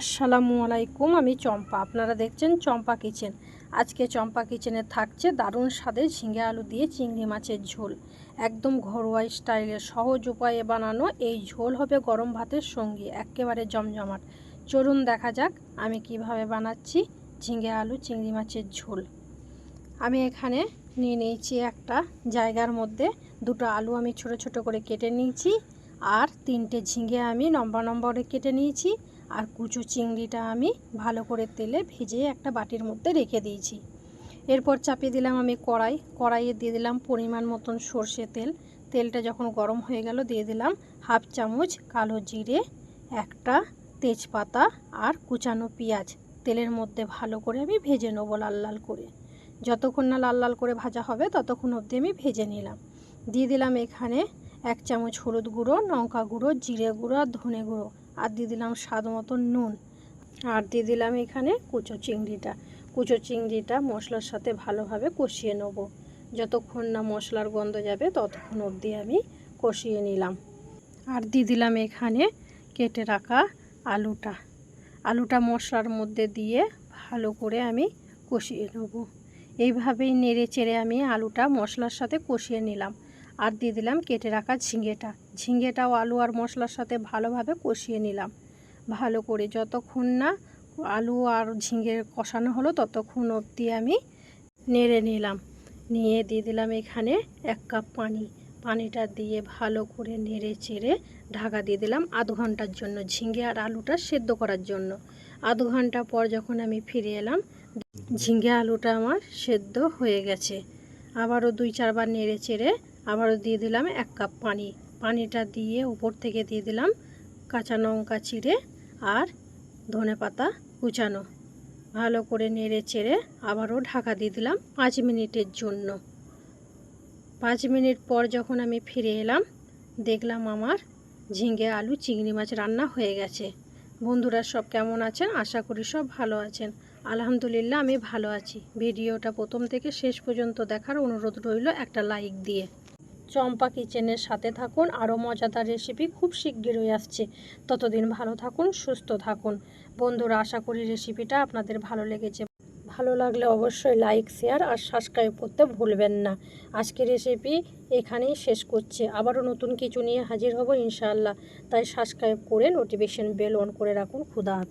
আসসালামু আলাইকুম, আমি চম্পা। আপনারা দেখছেন চম্পা কিচেন। আজকে চম্পা কিচেনে থাকছে দারুণ স্বাদের ঝিঙে আলু দিয়ে চিংড়ি মাছের ঝোল। একদম ঘরোয়া স্টাইলের সহজ উপায়ে বানানো এই ঝোল হবে গরম ভাতের সঙ্গী, একেবারে জমজমাট। চলুন দেখা যাক আমি কীভাবে বানাচ্ছি ঝিঙে আলু চিংড়ি মাছের ঝোল। আমি এখানে নিয়ে নিয়েছি একটা জায়গার মধ্যে দুটো আলু আমি ছোট ছোট করে কেটে নিয়েছি আর তিনটে ঝিঙে আমি নম্বর নম্বরে কেটে নিয়েছি। আর কুচো চিংড়িটা আমি ভালো করে তেলে ভেজে একটা বাটির মধ্যে রেখে দিয়েছি। এরপর চাপিয়ে দিলাম আমি কড়াই। কড়াইয়ে দিয়ে দিলাম পরিমাণ মতন সর্ষে তেল। তেলটা যখন গরম হয়ে গেল দিয়ে দিলাম হাফ চামচ কালো জিরে, একটা তেজপাতা আর কুচানো পেঁয়াজ। তেলের মধ্যে ভালো করে আমি ভেজে নেব লাল লাল করে। যতক্ষণ না লাল লাল করে ভাজা হবে ততক্ষণ অবধি আমি ভেজে নিলাম। দিয়ে দিলাম এখানে এক চামচ হলুদ গুঁড়ো, লঙ্কা গুঁড়ো, জিরে গুঁড়ো আর ধনে গুঁড়ো। আর দিয়ে দিলাম স্বাদ মতো নুন। আর দিয়ে দিলাম এখানে কুচো চিংড়িটা। কুচো চিংড়িটা মশলার সাথে ভালোভাবে কষিয়ে নেব। যতক্ষণ না মশলার গন্ধ যাবে, ততক্ষণ অবধি আমি কষিয়ে নিলাম। আর দিয়ে দিলাম এখানে কেটে রাখা আলুটা। আলুটা মশলার মধ্যে দিয়ে ভালো করে আমি কষিয়ে নেব। এইভাবেই নেড়ে চেড়ে আমি আলুটা মশলার সাথে কষিয়ে নিলাম। আর দিয়ে দিলাম কেটে রাখা ঝিঙেটা। ঝিঙেটাও আলু আর মশলার সাথে ভালোভাবে কষিয়ে নিলাম। ভালো করে যতক্ষণ না আলু আর ঝিঙে কষানো হলো, ততক্ষণ অবধি আমি নেড়ে নিলাম। নিয়ে দিয়ে দিলাম এখানে এক কাপ পানি। পানিটা দিয়ে ভালো করে নেড়ে চেড়ে ঢাকা দিয়ে দিলাম আধ ঘণ্টার জন্য ঝিঙে আর আলুটা সেদ্ধ করার জন্য। আধ ঘণ্টা পর যখন আমি ফিরে এলাম, ঝিঙে আলুটা আমার সেদ্ধ হয়ে গেছে। আবারও দুই চারবার নেড়ে চেড়ে আবারও দিয়ে দিলাম এক কাপ পানি। পানিটা দিয়ে উপর থেকে দিয়ে দিলাম কাঁচা লঙ্কা চিড়ে আর ধনে পাতা কুচানো। ভালো করে নেড়ে চেড়ে আবারও ঢাকা দিয়ে দিলাম পাঁচ মিনিটের জন্য। পাঁচ মিনিট পর যখন আমি ফিরে এলাম, দেখলাম আমার ঝিঙে আলু চিংড়ি মাছ রান্না হয়ে গেছে। বন্ধুরা সব কেমন আছেন? আশা করি সব ভালো আছেন। আলহামদুলিল্লাহ, আমি ভালো আছি। ভিডিওটা প্রথম থেকে শেষ পর্যন্ত দেখার অনুরোধ রইল একটা লাইক দিয়ে। চম্পা কিচেনের সাথে থাকুন, আরও মজাদার রেসিপি খুব শিগগিরই আসছে। ততদিন ভালো থাকুন, সুস্থ থাকুন। বন্ধুরা, আশা করি রেসিপিটা আপনাদের ভালো লেগেছে। ভালো লাগলে অবশ্যই লাইক শেয়ার আর সাবস্ক্রাইব করতে ভুলবেন না। আজকের রেসিপি এখানেই শেষ করছে। আবারও নতুন কিছু নিয়ে হাজির হব ইনশাআল্লাহ। তাই সাবস্ক্রাইব করে নোটিফিকেশন বেল অন করে রাখুন। খুদা